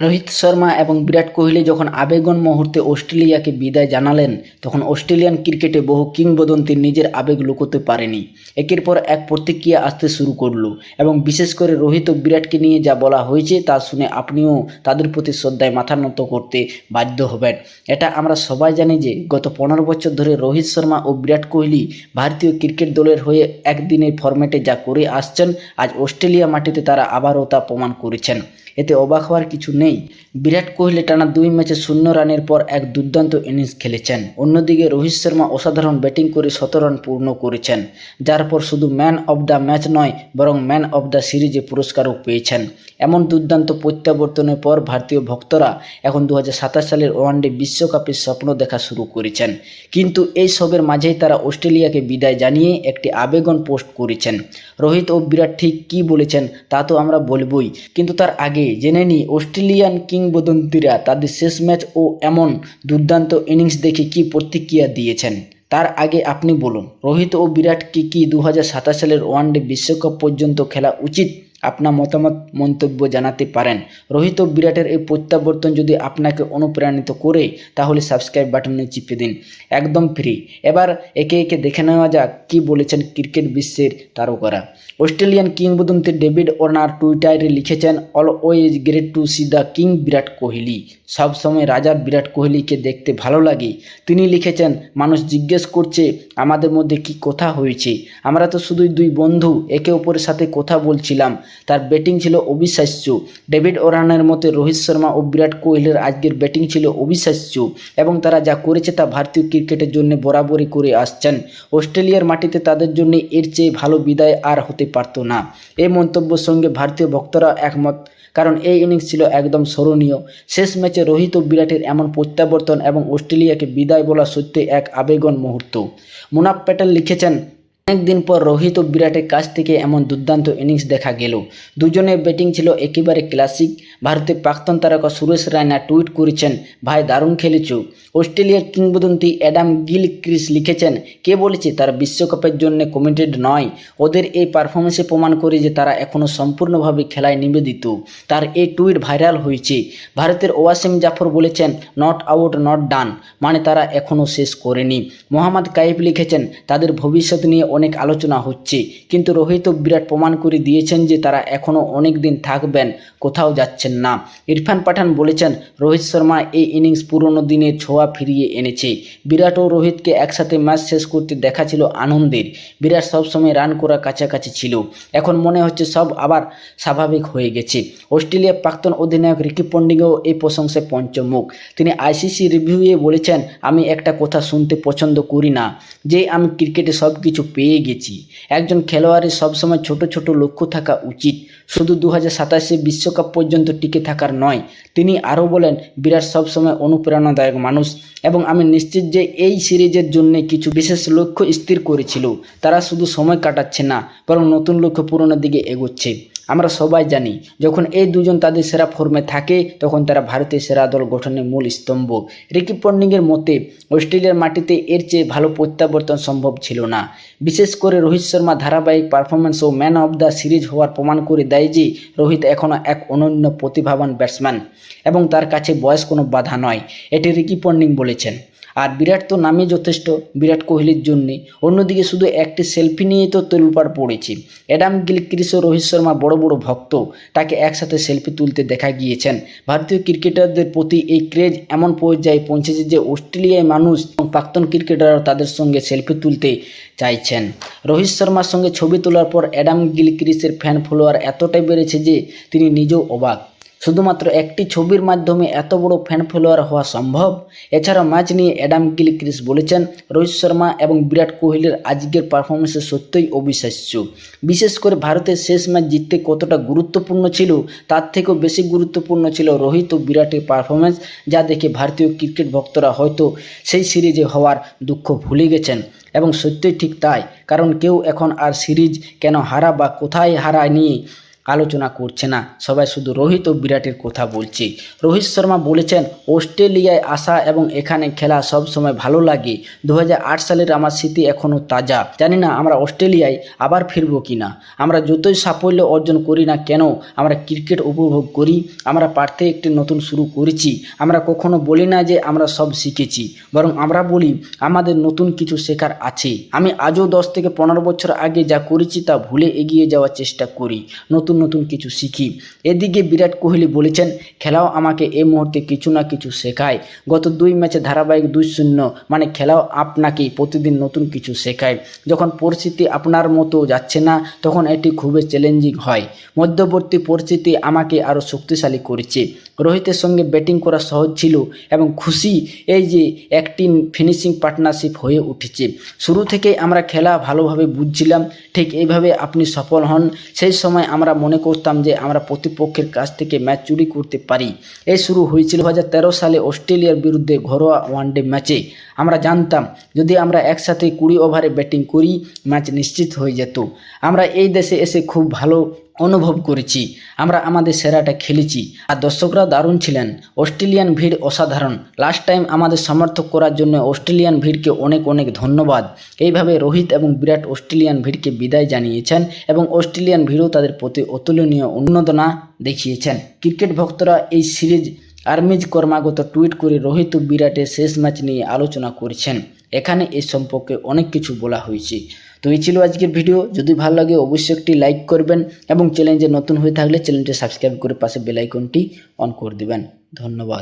রোহিত শর্মা এবং বিরাট কোহলি যখন আবেগন মুহূর্তে অস্ট্রেলিয়াকে বিদায় জানালেন, তখন অস্ট্রেলিয়ান ক্রিকেটে বহু কিংবদন্তি নিজের আবেগ লুকোতে পারেনি। একের পর এক প্রতিক্রিয়া আসতে শুরু করল এবং বিশেষ করে রোহিত ও বিরাটকে নিয়ে যা বলা হয়েছে তা শুনে আপনিও তাদের প্রতি শ্রদ্ধায় মাথা নত করতে বাধ্য হবেন। এটা আমরা সবাই জানি যে গত পনেরো বছর ধরে রোহিত শর্মা ও বিরাট কোহলি ভারতীয় ক্রিকেট দলের হয়ে একদিনের ফরম্যাটে যা করে আসছেন, আজ অস্ট্রেলিয়া মাটিতে তারা আবারও তা প্রমাণ করেছেন। এতে অবাক হওয়ার কিছু নেই। বিরাট কোহলি টানা দুই ম্যাচে শূন্য রানের পর এক দুর্দান্ত ইনিংস খেলেছেন। অন্যদিকে রোহিত শর্মা অসাধারণ ব্যাটিং করে শত রান পূর্ণ করেছেন, যার পর শুধু ম্যান অব দ্য ম্যাচ নয়, বরং ম্যান অব দ্য সিরিজে পুরস্কারও পেয়েছেন। এমন দুর্দান্ত প্রত্যাবর্তনের পর ভারতীয় ভক্তরা এখন দুহাজার সাতাশ সালের ওয়ানডে বিশ্বকাপের স্বপ্ন দেখা শুরু করেছেন। কিন্তু এই সবের মাঝেই তারা অস্ট্রেলিয়াকে বিদায় জানিয়ে একটি আবেগন পোস্ট করেছেন। রোহিত ও বিরাট ঠিক কী বলেছেন তা তো আমরা বলবই, কিন্তু তার আগে জেনে নিই অস্ট্রেলিয়ান কিংবদন্তিরা তাদের শেষ ম্যাচ ও এমন দুর্দান্ত ইনিংস দেখে কি প্রতিক্রিয়া দিয়েছেন, তার আগে আপনি বলুন। রোহিত ও বিরাটকে কি দু হাজার সাতাশ সালের ওয়ানডে বিশ্বকাপ পর্যন্ত খেলা উচিত? আপনার মতামত, মন্তব্য জানাতে পারেন। রোহিত বিরাটের এই প্রত্যাবর্তন যদি আপনাকে অনুপ্রাণিত করে, তাহলে সাবস্ক্রাইব বাটনে চিপে দিন। একদম ফ্রি। এবার একে একে দেখে নেওয়া যাক কি বলেছেন ক্রিকেট বিশ্বের তারকারা। অস্ট্রেলিয়ান কিংবদন্তি ডেভিড ওনার টুইটারে লিখেছেন, always great to see the king Virat Kohli. সবসময় রাজার বিরাট কোহলিকে দেখতে ভালো লাগে। তিনি লিখেছেন, মানুষ জিজ্ঞেস করছে, আমাদের মধ্যে কি কথা হয়েছে? আমরা তো শুধুই দুই বন্ধু, একে অপরের সাথে কথা বলছিলাম। তার ব্যাটিং ছিল অবিশ্বাস্য। ডেভিড ওরানের মতে রোহিত শর্মা ও বিরাট কোহলির আজকের ব্যাটিং ছিল অবিশ্বাস্য এবং তারা যা করেছে তা ভারতীয় ক্রিকেটের জন্য বরাবরই করে আসছেন। অস্ট্রেলিয়ার মাটিতে তাদের জন্য এর চেয়ে ভালো বিদায় আর হতে পারত না। এই মন্তব্যের সঙ্গে ভারতীয় ভক্তরা একমত, কারণ এই ইনিংস ছিল একদম স্মরণীয়। শেষ ম্যাচে রোহিত ও বিরাটের এমন প্রত্যাবর্তন এবং অস্ট্রেলিয়াকে বিদায় বলা সত্যি এক আবেগন মুহূর্ত। মুনাফ প্যাটেল লিখেছেন অনেকদিন পর রোহিত ও বিরাটের কাছ থেকে এমন দুর্দান্ত ইনিংস দেখা গেল। দুজনের ব্যাটিং ছিল একেবারে ক্লাসিক ভারতের প্রাক্তন তারকা সুরেশ রায়না টুইট করেছেন, ভাই, দারুণ খেলেছ। অস্ট্রেলিয়ার কিংবদন্তি অ্যাডাম গিল ক্রিস লিখেছেন, কে বলেছে তারা বিশ্বকাপের জন্য কমিটেড নয়? ওদের এই পারফরমেন্সে প্রমাণ করে যে তারা এখনও সম্পূর্ণভাবে খেলায় নিবেদিত। তার এই টুইট ভাইরাল হয়েছে। ভারতের ওয়াসিম জাফর বলেছেন, নট আউট, নট ডান। মানে তারা এখনও শেষ করেনি। মোহাম্মদ কাইফ লিখেছেন, তাদের ভবিষ্যৎ নিয়ে অনেক আলোচনা হচ্ছে। কিন্তু রোহিত বিরাট প্রমাণ করে দিয়েছেন যে তারা এখনও অনেক দিন থাকবেন, কোথাও যাচ্ছেন না। ইরফান পাঠান বলেছেন, রোহিত শর্মা এই ইনিংস পুরনো দিনের ছোঁয়া ফিরিয়ে এনেছে। বিরাট ও রোহিতকে একসাথে ম্যাচ শেষ করতে দেখা ছিল আনন্দের। বিরাট সবসময় রান করা কাছাকাছি ছিল। এখন মনে হচ্ছে সব আবার স্বাভাবিক হয়ে গেছে। অস্ট্রেলিয়ার প্রাক্তন অধিনায়ক রিকি পন্ডিংও এই প্রশংসায় পঞ্চমুখ। তিনি আইসিসি রিভিউয়ে বলেছেন, আমি একটা কথা শুনতে পছন্দ করি না, যে আমি ক্রিকেটে সব কিছু পেয়ে গেছি। একজন খেলোয়াড়ের সবসময় ছোট ছোট লক্ষ্য থাকা উচিত। শুধু দু হাজার বিশ্বকাপ পর্যন্ত টিকে থাকার নয়, তিনি আরও বলেন, বিরাট সবসময় অনুপ্রেরণাদায়ক মানুষ এবং আমি নিশ্চিত যে এই সিরিজের জন্য কিছু বিশেষ লক্ষ্য স্থির করেছিল। তারা শুধু সময় কাটাচ্ছে না, বরং নতুন লক্ষ্য পূরণের দিকে এগোচ্ছে। আমরা সবাই জানি, যখন এই দুজন তাদের সেরা ফর্মে থাকে, তখন তারা ভারতের সেরা দল গঠনের মূল স্তম্ভ। রিকি পন্ডিংয়ের মতে, অস্ট্রেলিয়ার মাটিতে এর চেয়ে ভালো প্রত্যাবর্তন সম্ভব ছিল না। বিশেষ করে রোহিত শর্মা ধারাবাহিক পারফরমেন্স ও ম্যান অব দ্য সিরিজ হওয়ার প্রমাণ করে দেয় যে, রোহিত এখনও এক অনন্য প্রতিভাবান ব্যাটসম্যান এবং তার কাছে বয়স কোনো বাধা নয়, এটি রিকি পন্ডিং বলেছেন। আর বিরাট তো নামে যথেষ্ট, বিরাট কোহলির জন্যে। অন্যদিকে শুধু একটি সেলফি নিয়ে তো তোলপাড় পড়েছে। অ্যাডাম গিলক্রিস ও রোহিত শর্মা বড় বড় ভক্ত, তাকে একসাথে সেলফি তুলতে দেখা গিয়েছেন। ভারতীয় ক্রিকেটারদের প্রতি এই ক্রেজ এমন পর্যায়ে পৌঁছেছে যে অস্ট্রেলিয়ায় মানুষ এবং প্রাক্তন ক্রিকেটাররা তাদের সঙ্গে সেলফি তুলতে চাইছেন। রোহিত শর্মার সঙ্গে ছবি তোলার পর অ্যাডাম গিলক্রিসের ফ্যান ফলোয়ার এতটাই বেড়েছে যে তিনি নিজেও অবাক। শুধুমাত্র একটি ছবির মাধ্যমে এত বড় ফ্যান ফলোয়ার হওয়া সম্ভব? এছাড়া ম্যাচ নিয়ে অ্যাডাম গিল ক্রিস বলেছেন, রোহিত শর্মা এবং বিরাট কোহলির আজকের পারফরমেন্সে সত্যই অবিশ্বাস্য। বিশেষ করে ভারতের শেষ ম্যাচ জিততে কতটা গুরুত্বপূর্ণ ছিল, তার থেকেও বেশি গুরুত্বপূর্ণ ছিল রোহিত ও বিরাটের পারফরমেন্স যা দেখে ভারতীয় ক্রিকেট ভক্তরা হয়তো সেই সিরিজে হওয়ার দুঃখ ভুলে গেছেন। এবং সত্যই ঠিক তাই, কারণ কেউ এখন আর সিরিজ কেন হারা বা কোথায় হারা নিয়ে আলোচনা করছে না। সবাই শুধু রোহিত ও বিরাটের কথা বলছে। রোহিত শর্মা বলেছেন, অস্ট্রেলিয়ায় আসা এবং এখানে খেলা সব সময় ভালো লাগে। দু হাজার আট সালের আমার স্মৃতি এখনও তাজা। জানি না আমরা অস্ট্রেলিয়ায় আবার ফিরবো কিনা। আমরা যতই সাফল্য অর্জন করি না কেন, আমরা ক্রিকেট উপভোগ করি, আমরা পারতে একটি নতুন শুরু করেছি। আমরা কখনো বলি না যে আমরা সব শিখেছি, বরং আমরা বলি, আমাদের নতুন কিছু শেখার আছে। আমি আজও দশ থেকে পনেরো বছর আগে যা করেছি তা ভুলে এগিয়ে যাওয়ার চেষ্টা করি। নতুন নতুন নতুন কিছু শিখি। এদিকে বিরাট কোহলি বলেছেন, খেলাও আমাকে এই মুহূর্তে কিছু না কিছু শেখায়। গত দুই ম্যাচে ধারাবাহিক দুই শূন্য মানে খেলাও আপনাকে প্রতিদিন নতুন কিছু শেখায়। যখন পরিস্থিতি আপনার মতো যাচ্ছে না, তখন এটি খুবই চ্যালেঞ্জিং হয়। মধ্যবর্তী পরিস্থিতি আমাকে আরও শক্তিশালী করেছে। রোহিতের সঙ্গে ব্যাটিং করা সহজ ছিল এবং খুশি এই যে একটি ফিনিশিং পার্টনারশিপ হয়ে উঠেছে। শুরু থেকেই আমরা খেলা ভালোভাবে বুঝছিলাম, ঠিক এইভাবে আপনি সফল হন। সেই সময় আমরা মনে করতাম যে আমরা প্রতিপক্ষের কাছ থেকে ম্যাচ চুরি করতে পারি। এই শুরু হয়েছিল দু হাজার তেরো সালে অস্ট্রেলিয়ার বিরুদ্ধে ঘরোয়া ওয়ানডে ম্যাচে। আমরা জানতাম, যদি আমরা একসাথে কুড়ি ওভারে ব্যাটিং করি, ম্যাচ নিশ্চিত হয়ে যেত। আমরা এই দেশে এসে খুব ভালো অনুভব করেছি। আমরা আমাদের সেরাটা খেলেছি। আর দর্শকরা দারুণ ছিলেন। অস্ট্রেলিয়ান ভিড় অসাধারণ। লাস্ট টাইম আমাদের সমর্থক করার জন্য অস্ট্রেলিয়ান ভিড়কে অনেক অনেক ধন্যবাদ। এইভাবে রোহিত এবং বিরাট অস্ট্রেলিয়ান ভিড়কে বিদায় জানিয়েছেন এবং অস্ট্রেলিয়ান ভিড়ও তাদের প্রতি অতুলনীয় উন্নতনা দেখিয়েছেন। ক্রিকেট ভক্তরা এই সিরিজ আর্মিজ কর্মাগত টুইট করে রোহিত ও বিরাটের শেষ ম্যাচ নিয়ে আলোচনা করেছেন। এখানে এই সম্পর্কে অনেক কিছু বলা হয়েছে। তো এই ছিল আজকের ভিডিও। যদি ভালো লাগে অবশ্যই একটি লাইক করবেন এবং চ্যানেলে নতুন হয়ে থাকলে চ্যানেলটি সাবস্ক্রাইব করে পাশে বেল আইকনটি অন করে দেবেন। ধন্যবাদ।